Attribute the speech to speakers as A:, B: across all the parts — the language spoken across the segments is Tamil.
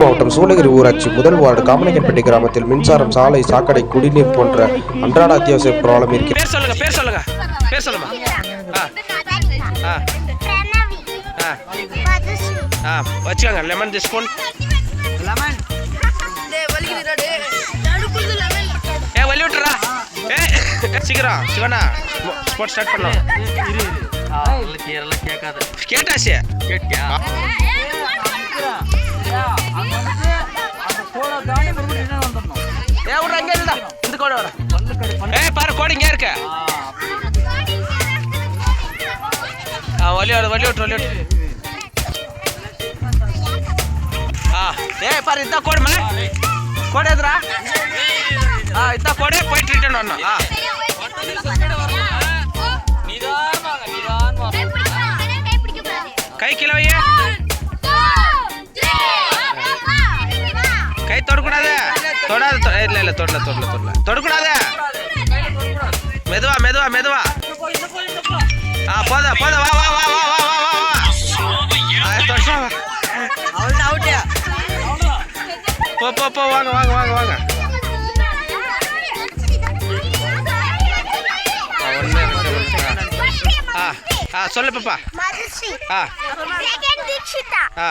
A: மாவட்டம் சூளகிரி ஊராட்சி முதல் வார்டு காமனகன்பட்டி கிராமத்தில் மின்சாரம் சாலை சாக்கடை குடிநீர் போன்ற அன்றாட அத்தியாவசிய ப்ராப்ளம் இருக்கிறது.
B: பேர் சொல்லுங்க பேர் சொல்லுங்க. பேர் சொல்லுமா ஆ. ஆ. ஆ. ஆ வச்சுக்கோங்க லெமன் ஸ்பூன் ஏ வலி விட்டுறா. ஏ சீக்கிரம் சிவனா ஸ்போர்ட்ஸ் ஸ்டார்ட் பண்ணலாம். கேட்டாச்சு. ஏ விட்ற அங்கே இருந்தா இந்த கோடை வர ஏ பாரு கோடி இங்கே இருக்கு? ஆ வலி விடு வலி விட்டு வலி விட்டு ஆ ஏ பாரு இதான் கோடுமா கோடு எதுரா? ஆ இதான் கோடு போயிட்டு ரிட்டர்ன் வரணும். ஆ. கை கீழே கை தொடக்கூடாது. தொடாத இல்ல இல்ல தொடல தொடல தொடல. தொடக்கூடாது. மெதுவா மெதுவா மெதுவா. ஆ போதா போதா வா வா வா வா வா வா வா. ஆ தொடச்சா அவுட் அவுட் போ போ போ வாங்க வாங்க வாங்க வாங்க. ஆ சொல்லு பாப்பா.
C: மதுஸ்ரீ
B: ஆ. ஆ.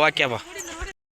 B: ஓகேப்பா